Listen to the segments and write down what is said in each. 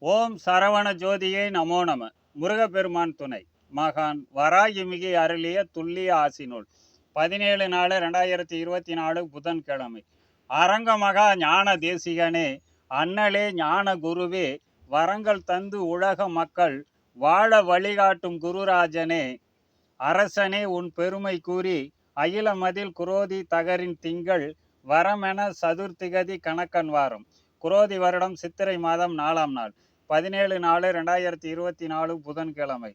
ஓம் சரவண ஜோதியை நமோ நம. முருகப்பெருமான் துணை. மகான் வராகிமிகி அருளிய துல்லிய ஆசினூல் பதினேழு நாலு ரெண்டாயிரத்தி இருபத்தி நாலு புதன்கிழமை. அரங்கமகா ஞான தேசிகனே அண்ணலே ஞான குருவே வரங்கள் தந்து உலக மக்கள் வாழ வழிகாட்டும் குருராஜனே. அரசனே உன் பெருமை கூறி அகிலமதில் குரோதி தகரின் திங்கள் வரமென சதுர்த்திகதி கணக்கன் வாரம் குரோதி வருடம் சித்திரை மாதம் நாலாம் நாள். பதினேழு நாலு ரெண்டாயிரத்தி இருபத்தி நாலு புதன்கிழமை.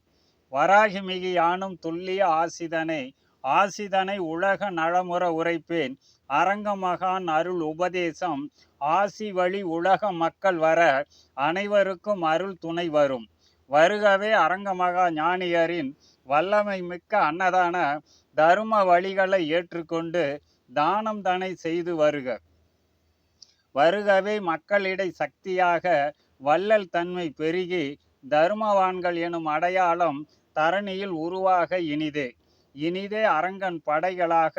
வராகி மிகி யானும் துல்லிய ஆசிதனை ஆசிதனை உலக நலமுற உரைப்பேன். அரங்கமகான் அருள் உபதேசம் ஆசி வழி உலக மக்கள் வர அனைவருக்கும் அருள் துணை வரும். வருகவே அரங்கமகா ஞானியரின் வல்லமை மிக்க அன்னதான தரும வழிகளை ஏற்றுக்கொண்டு தானம் தனை செய்து வருக. வருகவே மக்களிடை சக்தியாக வள்ளல் தன்மை பெருகி தருமவான்கள் எனும் அடையாளம் தரணியில் உருவாக இனிதே. இனிதே அரங்கன் படைகளாக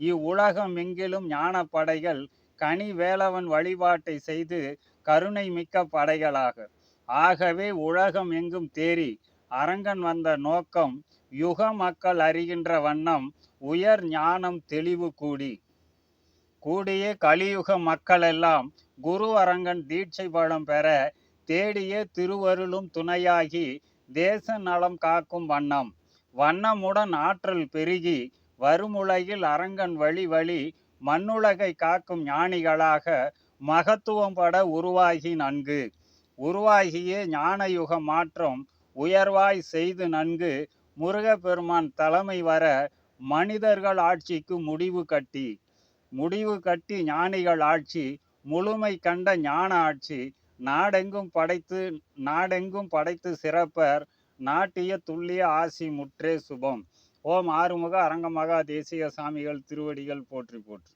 இவ்வுலகம் எங்கிலும் ஞான படைகள் கனி வேலவன் வழிபாட்டை செய்து கருணை மிக்க படைகளாக. ஆகவே உலகம் எங்கும் தேறி அரங்கன் வந்த நோக்கம் யுக மக்கள் அறிகின்ற வண்ணம் உயர் ஞானம் தெளிவு கூடி. கூடிய கலியுக மக்களெல்லாம் குரு அரங்கன் தீட்சை பலம் பெற தேடிய திருவருளும் துணையாகி தேச நலம் காக்கும் வண்ணம். வண்ணமுடன் ஆற்றல் பெருகி வருமுலகில் அரங்கன் வழி வழி மண்ணுலகை காக்கும் ஞானிகளாக மகத்துவம் பட உருவாகி நன்கு. உருவாகிய ஞானயுக மாற்றம் உயர்வாய் செய்து நன்கு முருகப்பெருமான் தலைமை வர மனிதர்கள் ஆட்சிக்கு முடிவு கட்டி. முடிவு கட்டி ஞானிகள் ஆட்சி முழுமை கண்ட ஞான ஆட்சி நாடெங்கும் படைத்து நாடெங்கும் படைத்து சிறப்பர் நாட்டிய துல்லிய ஆசி முற்றே சுபம். ஓம் ஆறுமுக அரங்கமகா தேசிய சாமிகள் திருவடிகள் போற்றி போற்றி.